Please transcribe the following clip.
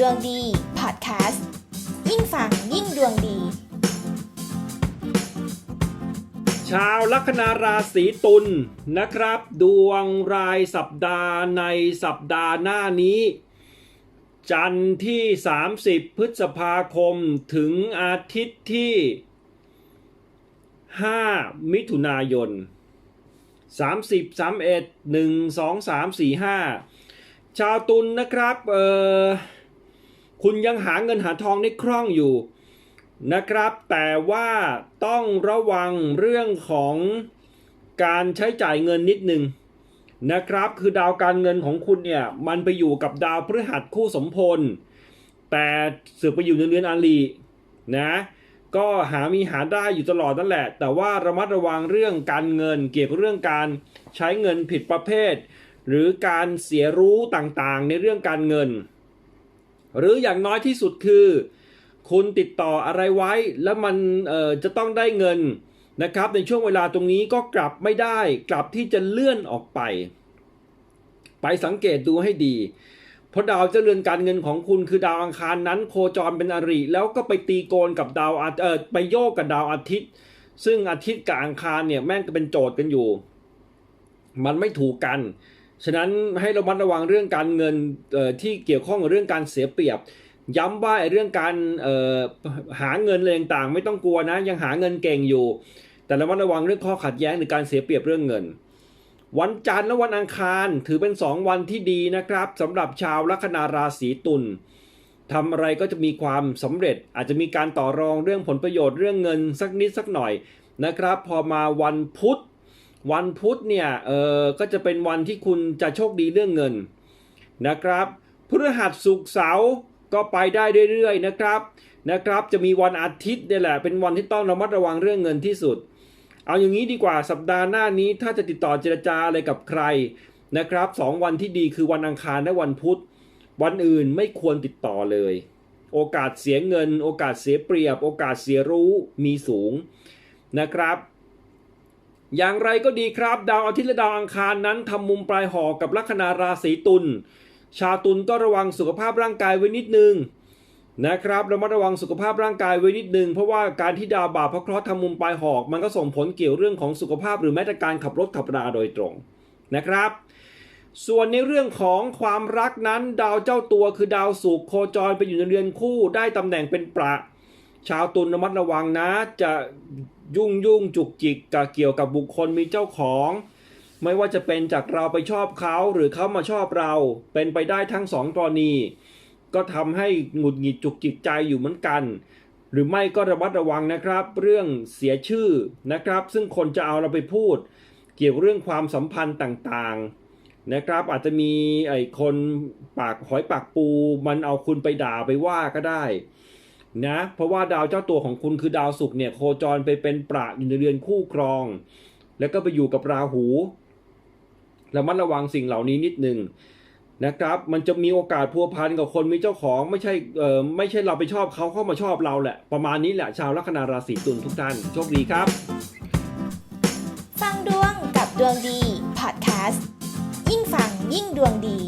ดวงดีพอดแคสต์ยิ่งฟังยิ่งดวงดี ชาวลัคนาราศีตุลนะครับ ดวงรายสัปดาห์ในสัปดาห์หน้านี้ จันทร์ที่ 30 พฤษภาคมถึงอาทิตย์ที่ 5 มิถุนายน 30 31 1 2 3 4 5ชาวตุลนะครับ เออ คุณยังหาเงินหาทองได้คล่องอยู่นะครับ แต่ว่าต้องระวังเรื่องของการใช้จ่ายเงินนิดนึงนะครับ คือดาวการเงินของคุณเนี่ยมันไปอยู่กับดาวพฤหัสคู่สมพล แต่เสือไปอยู่ในเรือนอาลีนะก็หามีหาได้อยู่ตลอดนั่นแหละ แต่ว่าระมัดระวังเรื่องการเงิน เกี่ยวกับเรื่องการใช้เงินผิดประเภท หรือการเสียรู้ต่างๆ ในเรื่องการเงิน หรืออย่างน้อยที่สุดคือ คุณติดต่ออะไรไว้ แล้วมันจะต้องได้เงินนะครับ ในช่วงเวลาตรงนี้ก็กลับไม่ได้ กลับที่จะเลื่อนออกไป ไปสังเกตดูให้ดี เพราะดาวเจริญการเงินของคุณคือดาวอังคารนั้น โคจรเป็นอริ แล้วก็ไปตีโกนกับดาวอาเออไปโยกกับดาวอาทิตย์ ซึ่งอาทิตย์กับอังคารเนี่ยแม่งก็เป็นโจทย์กันอยู่ มันไม่ถูกกัน ฉะนั้นให้ระมัดระวังเรื่องการเงินที่เกี่ยวข้องกับเรื่องการเสียเปรียบ ย้ำว่าเรื่องการหาเงินอะไรต่างๆ ไม่ต้องกลัวนะยังหาเงินเก่งอยู่ แต่ระมัดระวังเรื่องข้อขัดแย้งหรือการเสียเปรียบเรื่องเงิน วันจันทร์และวันอังคารถือเป็น 2 วันที่ดีนะครับสำหรับชาวลัคนาราศีตุลทำอะไรก็จะมีความสำเร็จ อาจจะมีการต่อรองเรื่องผลประโยชน์เรื่องเงินสักนิดสักหน่อยนะครับ พอมาวันพุธ วันพุธเนี่ยเออก็จะเป็นวันที่คุณจะโชคดีเรื่องเงินนะครับพฤหัสศุกร์เสาร์ก็ไปได้เรื่อยๆนะครับนะครับ จะมีวันอาทิตย์เนี่ยแหละ เป็นวันที่ต้องระมัดระวังเรื่องเงินที่สุด เอาอย่างนี้ดีกว่าสัปดาห์หน้านี้ถ้าจะติดต่อเจรจาอะไรกับใครนะครับสองวันที่ดีคือวันอังคารและวันพุธ วันอื่นไม่ควรติดต่อเลย โอกาสเสียเงิน โอกาสเสียเปรียบ โอกาสเสียรู้มีสูงนะครับ อย่างไรก็ดีครับ ดาวอาทิตย์และดาวอังคารนั้นทำมุมปลายหอกกับลัคนาราศีตุล ชาวตุลก็ระวังสุขภาพร่างกายไว้นิดนึงนะครับระมัดระวังสุขภาพร่างกายไว้นิดนึง เพราะว่าการที่ดาวบาปพระเคราะห์ทำมุมปลายหอก มันก็ส่งผลเกี่ยวเรื่องของสุขภาพหรือแม้แต่การขับรถขับราโดยตรงนะครับ ส่วนในเรื่องของความรักนั้น ดาวเจ้าตัวคือดาวศุกโคจรไปอยู่ในเรือนคู่ได้ตำแหน่งเป็นประ ชาวตุลระมัดระวังนะ จะ ยุ่งยุ่งจุกจิกกับเกี่ยวกับบุคคลมีเจ้าของ ไม่ว่าจะเป็นจากเราไปชอบเขาหรือเขามาชอบเรา เป็นไปได้ทั้งสองกรณี ก็ทำให้หงุดหงิดจุกจิกใจอยู่เหมือนกัน หรือไม่ก็ระมัดระวังนะครับ เรื่องเสียชื่อนะครับ ซึ่งคนจะเอาเราไปพูด เกี่ยวกับเรื่องความสัมพันธ์ต่างๆนะครับ อาจจะมีไอ้คนปากหอยปากปู มันเอาคุณไปด่าไปว่าก็ได้ นะเพราะว่าดาวเจ้าตัวของคุณคือดาวศุกร์เนี่ยโคจรไปเป็นประอยู่ในเรือนคู่ครอง แล้วก็ไปอยู่กับราหูระมัดระวังสิ่งเหล่านี้นิดนึงนะครับ มันจะมีโอกาสพัวพันกับคนมีเจ้าของไม่ใช่เออไม่ใช่เราไปชอบเขาเข้ามาชอบเราแหละ ประมาณนี้แหละชาวลัคนาราศีตุลทุกท่านโชคดีครับ ฟังดวงกับดวงดีพอดแคสต์ยิ่งฟังยิ่งดวงดี